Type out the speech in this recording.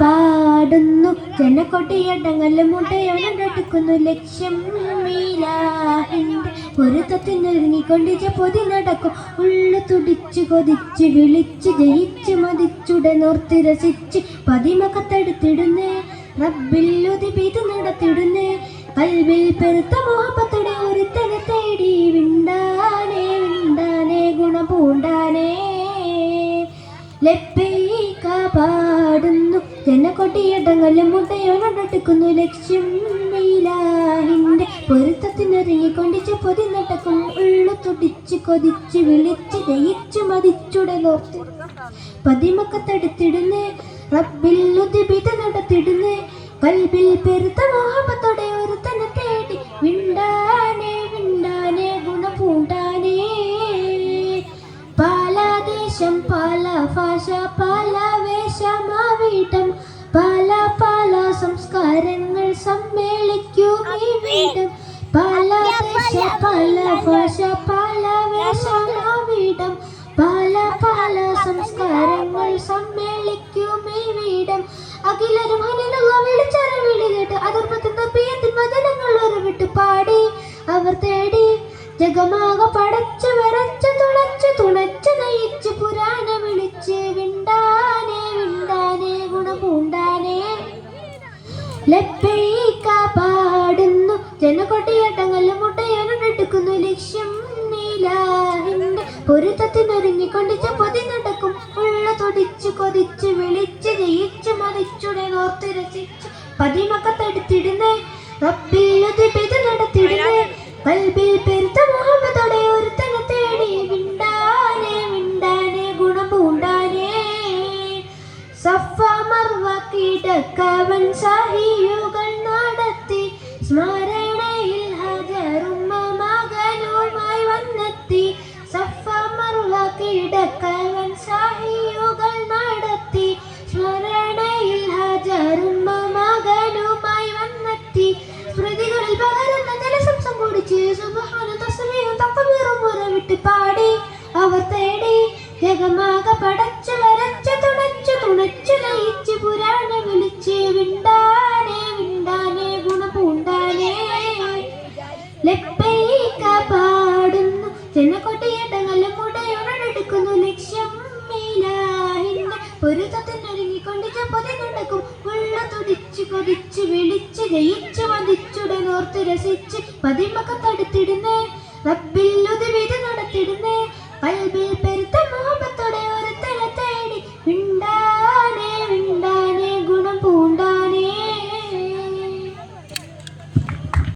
പാടുന്നു. ജനക്കൊട്ടിയടങ്ങൽ മുട്ടയോടടുക്കുന്നു ലക്ഷ്യം പൊരുത്തത്തിനൊരുങ്ങിക്കൊണ്ടിച്ച പൊതി നടക്കും. ഉള്ളു തുടിച്ചു കൊതിച്ച് വിളിച്ച് ജയിച്ച് മതിച്ചുടെ നോർത്ത് രസിച്ച് പതിമക്കത്തെടുത്തിടുന്നേ റബ്ബിൽ ഉതിപിത് നടത്തിടുന്നേ. കൽവിൽ പെരുത്ത മോഹപ്പത്തോടെ ഒരുത്തനെ തേടി വിണ്ടാനേ ജനക്കൊട്ടിയടങ്ങലും മുട്ടയോടടുക്കുന്നു ലക്ഷ്യം പൊരുത്തത്തിനൊരുങ്ങിക്കൊണ്ടിച്ച് പൊതി നടക്കും ഉള്ളു തുടിച്ച് കൊതിച്ച് വിളിച്ച് ദയിച്ച് മതിച്ചുടലോ. പതിമക്കത്തെടുത്തിടുന്ന് പതിമക്കത്തെടുത്തിടുന്നേ നടത്തിടുന്ന് കൽബിൽ പെരുത്ത മോഹബത്തോടെ ഒരുത്തനെ തേടി വിണ്ടാനേ വിണ്ടാനേ ഗുണപൂണ്ടാനേ. പാലാദേശം പാല ഭാഷ പാല പല സംസ്കാരങ്ങൾ സമ്മേളിക്കും. ഈ പല ദേശ പല ഭാഷ പല വേഷമാവിടം പല പല സംസ്കാരങ്ങൾ സമ്മേളിക്കും. ഈ വീടം അഖിലരും ഹനിലുള്ള വിളിച്ചറ വിളി കേട്ട് അതിർപ്പത്തിന്റെ പിയത്തിൻ വചനങ്ങൾ ഉറവിട്ട് പാടി. അവർ തേടി ജഗമാക പടച്ചു വരച്ചു തുണച്ചു തുണച്ചു നയിച്ചു പുരാണ ലപ്പേക്ക പാടുന്നു ജനകൊട്ടിയട്ടങ്ങൽ മുട്ടയോടെടുക്കുന്നു ലക്ഷ്യം നീലാഹിന്റെ പൊരുത്തത്തിനൊരുങ്ങിക്കൊണ്ടിച്ച പൊതി നടക്കും. ഉള്ള തൊടിച്ചു കൊതിച്ച് വിളിച്ച് ജയിച്ചു മതിച്ചുടെ നോർത്ത് രസിച്ച് പതിമക്കത്തെടുത്തിടുന്നേ റബ്ബിൽ നടത്തിടുന്നേ. കൽബിൽ പെരുത്ത മുഹമ്മദോടെ ഒരുത്തനെ തേടി വിണ്ടാനേ വിണ്ടാനേ ഗുണപൂണ്ടാനേ സഫ മർവ കിടക്കവൻ സഹിയുകൾ നടത്തി സ്മരണയിൽ ഹജറുമ്മ മകനുമായി വന്നെത്തി. സഫ മർവ കിടക്കവൻ സഹിയുകൾ നടത്തി സ്മരണയിൽ ഹജറുമ്മ മകനുമായി വന്നെത്തി. സ്മൃതികളിൽ പകരുന്ന ജലസംസം കുടിച്ച് സുബഹാന തസ്മീഹും തക്ബീറും മുറവിട്ട് പാടി. അവർ തേടി ജഗമാക പടച്ചു പാടുന്നു ജനക്കൊട്ടയേട്ടങ്ങളും ഉടയുടനെടുക്കുന്നു ലക്ഷ്യം പൊരുത്തത്തിനൊരുങ്ങിക്കൊണ്ട് ചപ്പതി നടക്കും. ഉള്ള തുടിച്ചു കൊതിച്ചു വിളിച്ചു ജയിച്ചു മതിച്ചുടെ നോർത്ത് രസിച്ച് പതിമക്കത്തടുത്തിടുന്നേ റബ്ബിൽ ഉദവീത് നടത്തിടുന്നേ. കൽബിൽ